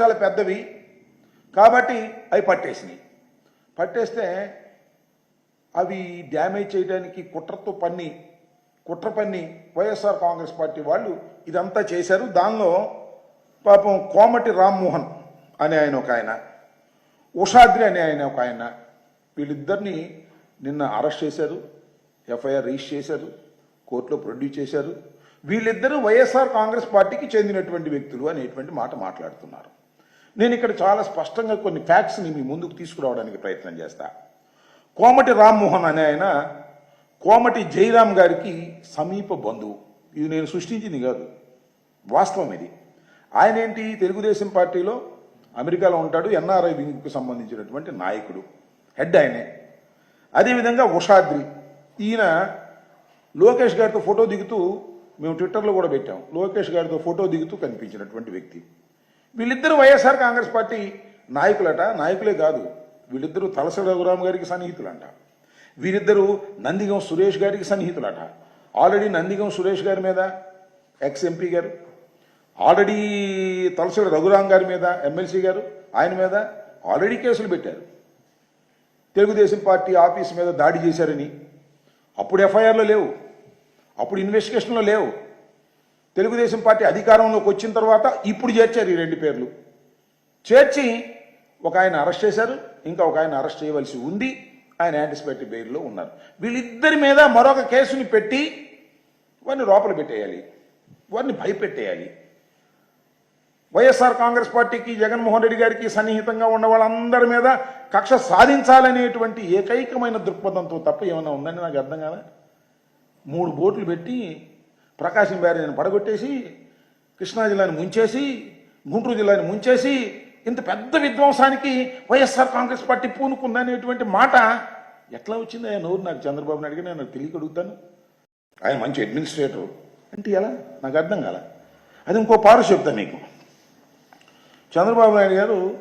చాలా పెద్దవి. కాబట్టి అవి పట్టేసినాయి. పట్టేస్తే అవి డ్యామేజ్ చేయడానికి కుట్రతో పన్ని కుట్ర పన్ని వైఎస్ఆర్ కాంగ్రెస్ పార్టీ వాళ్ళు ఇదంతా చేశారు. దానిలో పాపం కోమటి రామ్మోహన్ అనే ఆయన ఒక ఆయన ఉషాద్రి అనే ఆయన ఒక ఆయన వీళ్ళిద్దరిని నిన్న అరెస్ట్ చేశారు ఎఫ్ఐఆర్ రిజిస్టర్ చేశారు కోర్టులో ప్రొడ్యూస్ చేశారు. వీళ్ళిద్దరూ వైఎస్ఆర్ కాంగ్రెస్ పార్టీకి చెందినటువంటి వ్యక్తులు అనేటువంటి మాట మాట్లాడుతున్నారు. నేను ఇక్కడ చాలా స్పష్టంగా కొన్ని ఫ్యాక్ట్స్ని మీ ముందుకు తీసుకురావడానికి ప్రయత్నం చేస్తా. కోమటి రామ్మోహన్ అనే ఆయన కోమటి జయరాం గారికి సమీప బంధువు. ఇది నేను సృష్టించింది కాదు. వాస్తవం ఇది. ఆయన ఏంటి? తెలుగుదేశం పార్టీలో అమెరికాలో ఉంటాడు ఎన్ఆర్ఐ వింగ్కు సంబంధించినటువంటి నాయకుడు. హెడ్ ఆయనే. అదేవిధంగా ఉషాద్రి. ఈయన లోకేష్ గారితో ఫోటో దిగుతూ మేము ట్విట్టర్లో కూడా పెట్టాం. లోకేష్ గారితో ఫోటో దిగుతూ కనిపించినటువంటి వ్యక్తి. వీళ్ళిద్దరూ వైఎస్ఆర్ కాంగ్రెస్ పార్టీ నాయకులట. నాయకులే కాదు వీళ్ళిద్దరూ తలసరి రఘురామ్ గారికి సన్నిహితులంట. వీరిద్దరూ నందిగం సురేష్ గారికి సన్నిహితులట. ఆల్రెడీ నందిగం సురేష్ గారి మీద ఎక్స్ ఎంపీ గారు ఆల్రెడీ తలసరి రఘురామ్ గారి మీద ఎమ్మెల్సీ గారు ఆయన మీద ఆల్రెడీ కేసులు పెట్టారు. తెలుగుదేశం పార్టీ ఆఫీస్ మీద దాడి చేశారని. అప్పుడు ఎఫ్ఐఆర్లో లేవు. అప్పుడు ఇన్వెస్టిగేషన్లో లేవు. తెలుగుదేశం పార్టీ అధికారంలోకి వచ్చిన తర్వాత ఇప్పుడు చేర్చారు ఈ రెండు పేర్లు. చేర్చి ఒక ఆయన అరెస్ట్ చేశారు ఇంకా ఒక ఆయన అరెస్ట్ చేయవలసి ఉంది ఆయన యాంటిసిపేటరీ బెయిల్లో ఉన్నారు. వీళ్ళిద్దరి మీద మరొక కేసుని పెట్టి వారిని లోపల పెట్టేయాలి. వారిని భయపెట్టేయాలి. వైఎస్ఆర్ కాంగ్రెస్ పార్టీకి జగన్మోహన్ రెడ్డి గారికి సన్నిహితంగా ఉన్న వాళ్ళందరి మీద కక్ష సాధించాలనేటువంటి ఏకైకమైన దృక్పథంతో తప్ప ఏమైనా ఉందని నాకు అర్థం కాదా మూడు బోట్లు పెట్టి ప్రకాశం బ్యారేజ్ని పడగొట్టేసి కృష్ణా జిల్లాని ముంచేసి గుంటూరు జిల్లాని ముంచేసి ఇంత పెద్ద విధ్వంసానికి వైఎస్ఆర్ కాంగ్రెస్ పార్టీ పూనుకుందనేటువంటి మాట ఎట్లా వచ్చింది? ఆయన నోరు నాకు చంద్రబాబు నాయుడు గారు నేను తెలియక అడుగుతాను ఆయన మంచి అడ్మినిస్ట్రేటర్ అంటే ఎలా? నాకు అర్థం కాల. అది ఇంకో పారు చెప్తాను మీకు. చంద్రబాబు నాయుడు గారు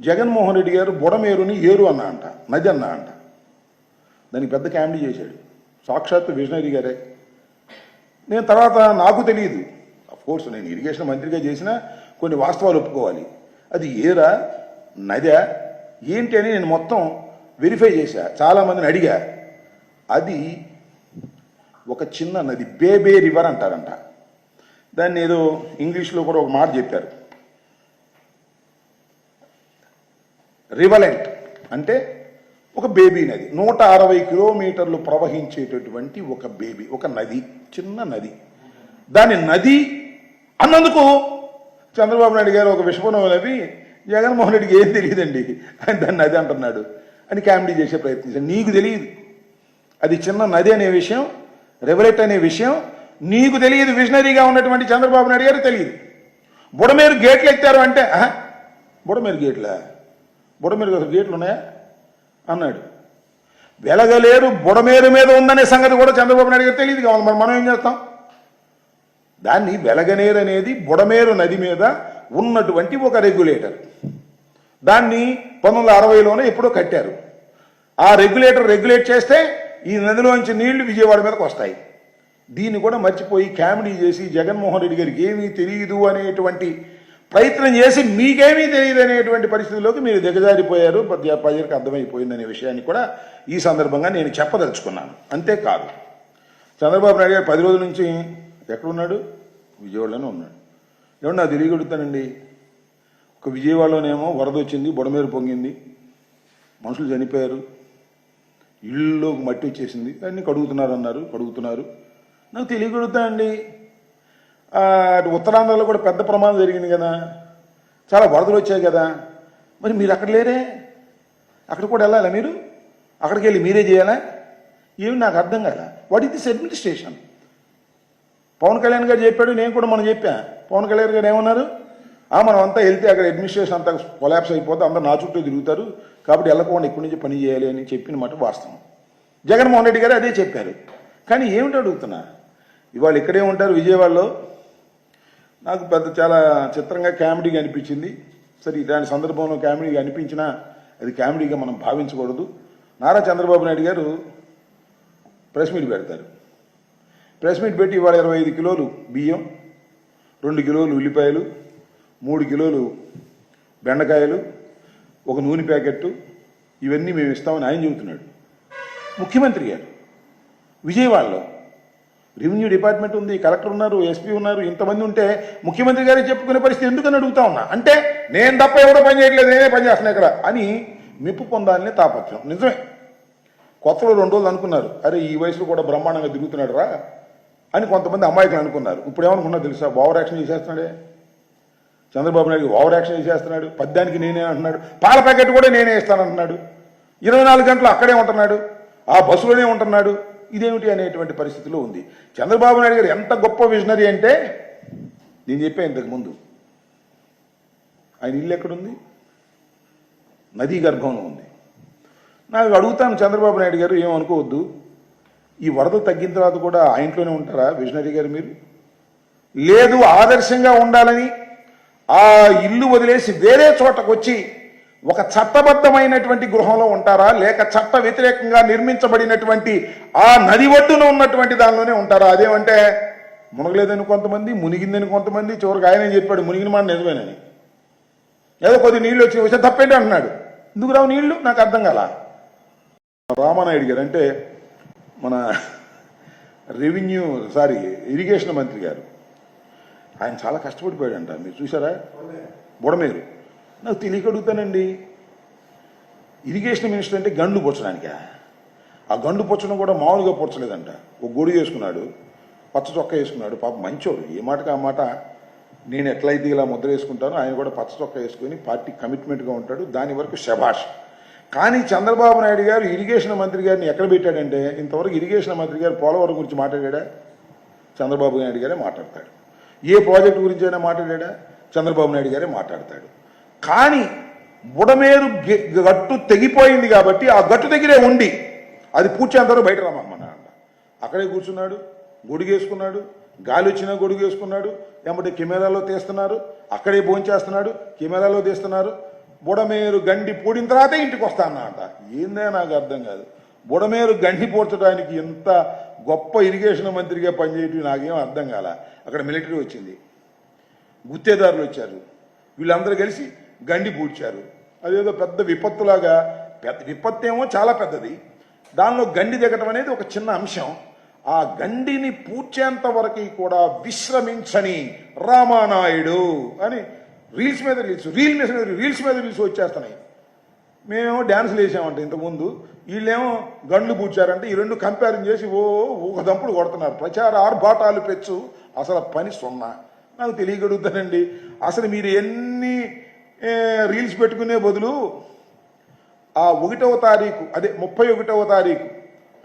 జగన్మోహన్ రెడ్డి గారు బుడమేరుని ఏరు అన్నా అంట నది అన్నా అంట. దానికి పెద్ద కామెడీ చేశాడు. సాక్షాత్ విజనరీ గారే. నేను తర్వాత నాకు తెలియదు. కోర్స్ నేను ఇరిగేషన్ మంత్రిగా చేసిన కొన్ని వాస్తవాలు ఒప్పుకోవాలి. అది ఏరా? నదా. ఏంటి అని నేను మొత్తం వెరిఫై చేశా. చాలామందిని అడిగా. అది ఒక చిన్న నది బేబే రివర్ అంటారంట. దాన్ని ఏదో ఇంగ్లీష్లో కూడా ఒక మాట చెప్పారు. రివలెంట్ అంటే ఒక బేబీ నది. నూట అరవై కిలోమీటర్లు ప్రవహించేటటువంటి ఒక బేబీ ఒక నది చిన్న నది. దాని నది అన్నందుకు చంద్రబాబు నాయుడు గారు ఒక విషపనం నవ్వి జగన్మోహన్ రెడ్డికి ఏం తెలియదండి. అని దాన్ని నది అంటున్నాడు అని కామెడీ చేసే ప్రయత్నించాడు నీకు తెలియదు. అది చిన్న నది అనే విషయం రెవలెట్ అనే విషయం. నీకు తెలియదు. విజనరీగా ఉన్నటువంటి చంద్రబాబు నాయుడు గారు తెలియదు. బుడమేరు గేట్లు ఎక్కారు అంటే బుడమేరు గేట్లా? బుడమేరు గేట్లు ఉన్నాయా? అన్నాడు. వెలగలేరు బుడమేరు మీద ఉందనే సంగతి కూడా చంద్రబాబు నాయుడు గారు తెలియదు కావాలి. మరి మనం ఏం చేస్తాం? దాన్ని వెలగనేరు అనేది బుడమేరు నది మీద ఉన్నటువంటి ఒక రెగ్యులేటర్. దాన్ని పంతొమ్మిది వందల అరవైలోనే ఎప్పుడో కట్టారు. ఆ రెగ్యులేటర్ రెగ్యులేట్ చేస్తే ఈ నదిలోంచి నీళ్ళు విజయవాడ మీదకి వస్తాయి. దీన్ని కూడా మర్చిపోయి కామెడీ చేసి జగన్మోహన్ రెడ్డి గారికి ఏమీ తెలియదు అనేటువంటి ప్రయత్నం చేసి మీకేమీ తెలియదు అనేటువంటి పరిస్థితిలోకి మీరు దిగజారిపోయారు. ప్రజలకు అర్థమైపోయిందనే విషయాన్ని కూడా ఈ సందర్భంగా నేను చెప్పదలుచుకున్నాను. అంతేకాదు చంద్రబాబు నాయుడు గారు పది రోజుల నుంచి ఎక్కడున్నాడు? విజయవాడలోనే ఉన్నాడు. ఏమన్నా నాకు తెలియగలుగుతానండి ఒక విజయవాడలోనేమో వరద వచ్చింది బుడమేరు పొంగింది మనుషులు చనిపోయారు ఇళ్ళలోకి మట్టి వచ్చేసింది అన్ని కడుగుతున్నారు అన్నారు కడుగుతున్నారు. నాకు తెలియగలుగుతానండి అండి ఉత్తరాంధ్రలో కూడా పెద్ద ప్రమాదం జరిగింది కదా. చాలా వరదలు వచ్చాయి కదా. మరి మీరు అక్కడ లేరే? అక్కడ కూడా వెళ్ళాలా మీరు? అక్కడికి వెళ్ళి మీరే చేయాలా? ఏమి నాకు అర్థం కాల. What is this administration Pawan Kalyan garu చెప్పాడు నేను కూడా మనం చెప్పా. పవన్ కళ్యాణ్ గారు ఏమన్నారు? ఆ మనం అంతా వెళ్తే అక్కడ అడ్మినిస్ట్రేషన్ అంతా కొలాప్స్ అయిపోతే అందరూ నా చుట్టూ తిరుగుతారు. కాబట్టి వెళ్ళకుండా ఇక్కడి నుంచి పని చేయాలి అని చెప్పిన మాట వాస్తవం. జగన్మోహన్ రెడ్డి గారు అదే చెప్పారు. కానీ ఏమిటి అడుగుతున్నా? ఇవాళ ఇక్కడే ఉంటారు విజయవాడలో. నాకు పెద్ద చాలా చిత్రంగా కామెడీగా అనిపించింది. సరే ఇలాంటి సందర్భంలో కామెడీగా అనిపించినా అది కామెడీగా మనం భావించకూడదు. నారా చంద్రబాబు నాయుడు గారు ప్రెస్ మీట్ పెడతారు. ప్రెస్ మీట్ పెట్టి ఇవాళ ఇరవై ఐదు కిలోలు బియ్యం రెండు కిలోలు ఉల్లిపాయలు మూడు కిలోలు బెండకాయలు ఒక నూనె ప్యాకెట్టు ఇవన్నీ మేము ఇస్తామని ఆయన చెబుతున్నాడు. ముఖ్యమంత్రి గారు విజయవాడలో రెవెన్యూ డిపార్ట్మెంట్ ఉంది కలెక్టర్ ఉన్నారు ఎస్పీ ఉన్నారు ఇంతమంది ఉంటే ముఖ్యమంత్రి గారే చెప్పుకునే పరిస్థితి ఎందుకని అడుగుతా ఉన్నా? అంటే నేను తప్ప ఎవడో పని చేయట్లేదు నేనే పని చేస్తున్నా ఇక్కడ అని మెప్పు పొందాలని తాపత్రం నిజమే. కొత్తలో రెండు రోజులు అనుకున్నారు. అరే ఈ వయసులో కూడా బ్రహ్మాండంగా తిరుగుతున్నాడు రా అని కొంతమంది అమాయకులు అనుకున్నారు. ఇప్పుడు ఏమనుకున్నా తెలుసా? ఓవర్ యాక్షన్ చేసేస్తున్నాడే. చంద్రబాబు నాయుడు ఓవర్ యాక్షన్ చేసేస్తున్నాడు. పద్యానికి నేనే అంటున్నాడు. పాల ప్యాకెట్ కూడా నేనే ఇస్తానంటున్నాడు. ఇరవై నాలుగు గంటలు అక్కడే ఉంటున్నాడు. ఆ బస్సులోనే ఉంటున్నాడు. ఇదేమిటి అనేటువంటి పరిస్థితిలో ఉంది. చంద్రబాబు నాయుడు గారు ఎంత గొప్ప విజనరీ అంటే నేను చెప్పాను ఇంతకు ముందు ఆయన ఇల్లు ఎక్కడుంది? నదీ గర్భంలో ఉంది. నాకు అడుగుతాను చంద్రబాబు నాయుడు గారు ఏమనుకోవద్దు ఈ వరద తగ్గిన తర్వాత కూడా ఆ ఇంట్లోనే ఉంటారా విజనరీ గారు మీరు? లేదు ఆదర్శంగా ఉండాలని ఆ ఇల్లు వదిలేసి వేరే చోటకు వచ్చి ఒక చట్టబద్ధమైనటువంటి గృహంలో ఉంటారా? లేక చట్ట వ్యతిరేకంగా నిర్మించబడినటువంటి ఆ నది ఒడ్డున ఉన్నటువంటి దానిలోనే ఉంటారా? అదేమంటే మునగలేదని కొంతమంది మునిగిందని కొంతమంది చివరికి ఆయన చెప్పాడు మునిగిన మాట నిజమేనని. ఏదో కొద్ది నీళ్ళు వచ్చి వస్తే తప్పేంటి అంటున్నాడు. ఎందుకు రావు నీళ్ళు నాకు అర్థం కాల? రామానాయుడు గారు అంటే మన రెవెన్యూ సారీ ఇరిగేషన్ మంత్రి గారు. ఆయన చాలా కష్టపడిపోయాడంట. మీరు చూసారా బుడమేరు. నాకు తెలియక అడుగుతానండి ఇరిగేషన్ మినిస్టర్ అంటే గండ్లు పొచ్చడానికా ఆ గండు పొచ్చడం కూడా మామూలుగా పొచ్చలేదంట ఒక గొడుగు వేసుకున్నాడు పచ్చ చొక్క వేసుకున్నాడు పాప మంచోడు. ఏ మాటకి ఆ మాట? నేను ఎట్లయితే ఇలా ముద్ర వేసుకుంటానో ఆయన కూడా పచ్చ చొక్క వేసుకుని పార్టీ కమిట్మెంట్గా ఉంటాడు. దాని వరకు శభాష్. కానీ చంద్రబాబు నాయుడు గారు ఇరిగేషన్ మంత్రి గారిని ఎక్కడ పెట్టాడంటే ఇంతవరకు ఇరిగేషన్ మంత్రి గారు పోలవరం గురించి మాట్లాడా? చంద్రబాబు నాయుడు గారే మాట్లాడతాడు. ఏ ప్రాజెక్టు గురించి అయినా మాట్లాడా? చంద్రబాబు నాయుడు గారే మాట్లాడతాడు. కానీ బుడమేరు గట్టు తెగిపోయింది కాబట్టి ఆ గట్టు దగ్గరే ఉండి అది పూడ్చేంతవరకు బయట రమ్మన్నాడు అక్కడే కూర్చున్నాడు గొడుగేసుకున్నాడు గాలి వచ్చినా గొడుగేసుకున్నాడు ఏమంటే కెమెరాలో తీస్తున్నారు అక్కడే భోంచేస్తున్నాడు కెమెరాలో తీస్తున్నారు. బుడమేరు గండి పూడిన తర్వాతే ఇంటికి వస్తా ఏందే నాకు అర్థం కాదు. బుడమేరు గండి పూడ్చడానికి ఎంత గొప్ప ఇరిగేషన్ మంత్రిగా పనిచేయటం నాకేం అర్థం కాల. అక్కడ మిలిటరీ వచ్చింది. గుత్తేదారులు వచ్చారు. వీళ్ళందరూ కలిసి గండి పూడ్చారు. అదేదో పెద్ద విపత్తులాగా పెద్ద విపత్తు ఏమో చాలా పెద్దది. దానిలో గండి దిగటం అనేది ఒక చిన్న అంశం. ఆ గండిని పూడ్చేంత వరకు కూడా విశ్రమించని రామానాయుడు అని రీల్స్ మీద రీల్స్ రీల్ మీద రీల్స్ మీద రీల్స్ వచ్చేస్తున్నాయి. మేమేమో డ్యాన్సులు వేసామంట ఇంతకుముందు. వీళ్ళేమో గండ్లు పూడ్చారంటే ఈ రెండు కంపేరింగ్ చేసి ఓ ఒక దంపుడు కొడుతున్నారు. ప్రచార ఆర్భాటాలు పెచ్చు అసలు పని సున్నా. నాకు తెలియగలుగుతానండి. అసలు మీరు ఎన్ని రీల్స్ పెట్టుకునే బదులు ఆ ఒకటవ తారీఖు అదే ముప్పై ఒకటవ తారీఖు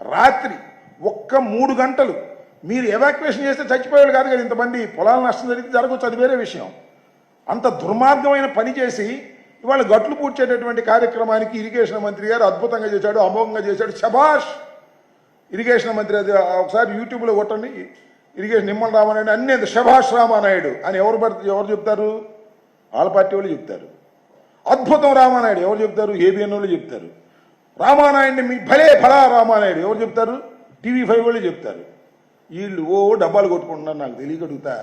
రాత్రి ఒక్క మూడు గంటలు మీరు ఎవాక్యువేషన్ చేస్తే చచ్చిపోయాడు కాదు కదా ఇంతమంది. పొలాల నష్టం జరిగితే జరగవచ్చు అది వేరే విషయం. అంత దుర్మార్గమైన పని చేసి ఇవాళ గట్లు పూడ్చేటటువంటి కార్యక్రమానికి ఇరిగేషన్ మంత్రి గారు అద్భుతంగా చేశాడు అమోఘంగా చేశాడు. శభాష్! ఇరిగేషన్ మంత్రి అది ఒకసారి యూట్యూబ్లో కొట్టండి. ఇరిగేషన్ నిమ్మల రామానాయుడు అన్ని శభాష్ రామానాయుడు అని ఎవరు పడితే ఎవరు చెప్తారు? వాళ్ళ పార్టీ వాళ్ళు చెప్తారు. అద్భుతం రామానాయుడు ఎవరు చెప్తారు? ఏబిఎన్ వాళ్ళు చెప్తారు. రామానాయుడిని మీ భలే ఫలా రామానాయుడు ఎవరు చెప్తారు? టీవీ ఫైవ్ వాళ్ళు చెప్తారు. వీళ్ళు ఓ డబ్బాలు కొట్టుకుంటున్నారు నాకు తెలియగలుగుతా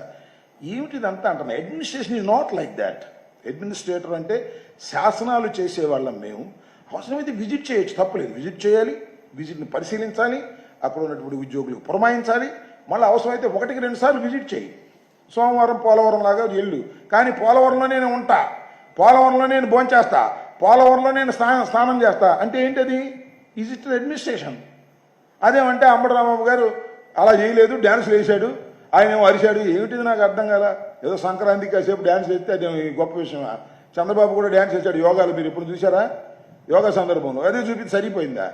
ఏమిటిదంతా అంటున్నా? Administration is not like that administrator అంటే శాసనాలు చేసేవాళ్ళం మేము. అవసరమైతే విజిట్ చేయొచ్చు తప్పలేదు. విజిట్ చేయాలి విజిట్ని పరిశీలించాలి అక్కడ ఉన్నటువంటి ఉద్యోగులకు పురమాయించాలి. మళ్ళీ అవసరమైతే ఒకటికి రెండు సార్లు విజిట్ చేయి. సోమవారం పోలవరం లాగా వెళ్ళు. కానీ పోలవరంలో నేను ఉంటా. పోలవరంలో నేను భోంచేస్తా పోలవరంలో నేను స్నానం స్నానం చేస్తా. అంటే ఏంటది? ఈజ్ ఇట్ అడ్మినిస్ట్రేషన్ అదేమంటే అంబటరామబాబు గారు అలా చేయలేదు డ్యాన్స్ వేసాడు ఆయన ఏమో అరిశాడు. ఏమిటిది నాకు అర్థం కదా ఏదో సంక్రాంతికి కాసేపు డ్యాన్స్ వేస్తే అది గొప్ప విషయమా చంద్రబాబు కూడా డ్యాన్స్ వేసాడు యోగాలు మీరు ఇప్పుడు చూసారా యోగా సందర్భంలో. అదే చూపించి సరిపోయిందా?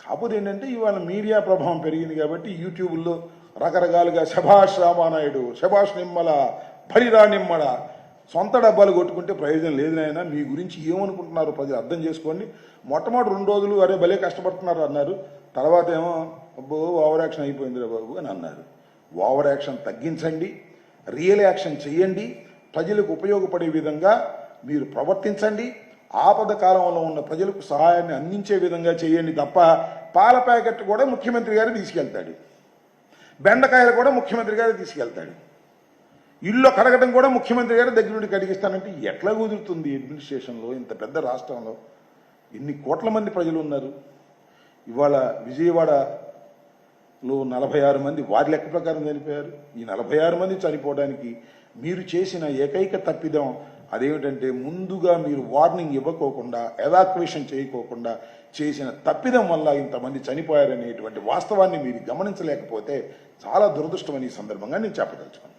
కాకపోతే ఏంటంటే ఇవాళ మీడియా ప్రభావం పెరిగింది కాబట్టి యూట్యూబ్లో రకరకాలుగా శభాష్ రామానాయుడు శభాష్ నిమ్మల భరిరా నిమ్మల సొంత డబ్బాలు కొట్టుకుంటే ప్రయోజనం లేదు నాయన. మీ గురించి ఏమనుకుంటున్నారు ప్రజలు? అర్థం చేసుకోండి. మొట్టమొదటి రెండు రోజులు అరే భలే కష్టపడుతున్నారు అన్నారు. తర్వాత ఏమో అబ్బో ఓవర్ యాక్షన్ అయిపోయిందిరా బాబు అని అన్నారు. ఓవర్ యాక్షన్ తగ్గించండి. రియల్ యాక్షన్ చేయండి ప్రజలకు ఉపయోగపడే విధంగా మీరు ప్రవర్తించండి. ఆపద కాలంలో ఉన్న ప్రజలకు సహాయాన్ని అందించే విధంగా చేయండి తప్ప పాల ప్యాకెట్ కూడా ముఖ్యమంత్రి గారు తీసుకెళ్తాడు. బెండకాయలు కూడా ముఖ్యమంత్రి గారు తీసుకెళ్తాడు. ఇల్లు కడగడం కూడా ముఖ్యమంత్రి గారు దగ్గర నుండి కడిగిస్తానంటే ఎట్లా కుదురుతుంది అడ్మినిస్ట్రేషన్లో ఇంత పెద్ద రాష్ట్రంలో? ఎన్ని కోట్ల మంది ప్రజలు ఉన్నారు? ఇవాళ విజయవాడలో నలభై ఆరు మంది వారి లెక్క ప్రకారం చనిపోయారు. ఈ నలభై ఆరు మంది చనిపోవడానికి మీరు చేసిన ఏకైక తప్పిదం అదేమిటంటే ముందుగా మీరు వార్నింగ్ ఇవ్వకోకుండా ఎవాక్యువేషన్ చేయకోకుండా చేసిన తప్పిదం వల్ల ఇంతమంది చనిపోయారనేటువంటి వాస్తవాన్ని మీరు గమనించలేకపోతే చాలా దురదృష్టమని ఈ సందర్భంగా నేను చెప్పదలుచుకున్నాను.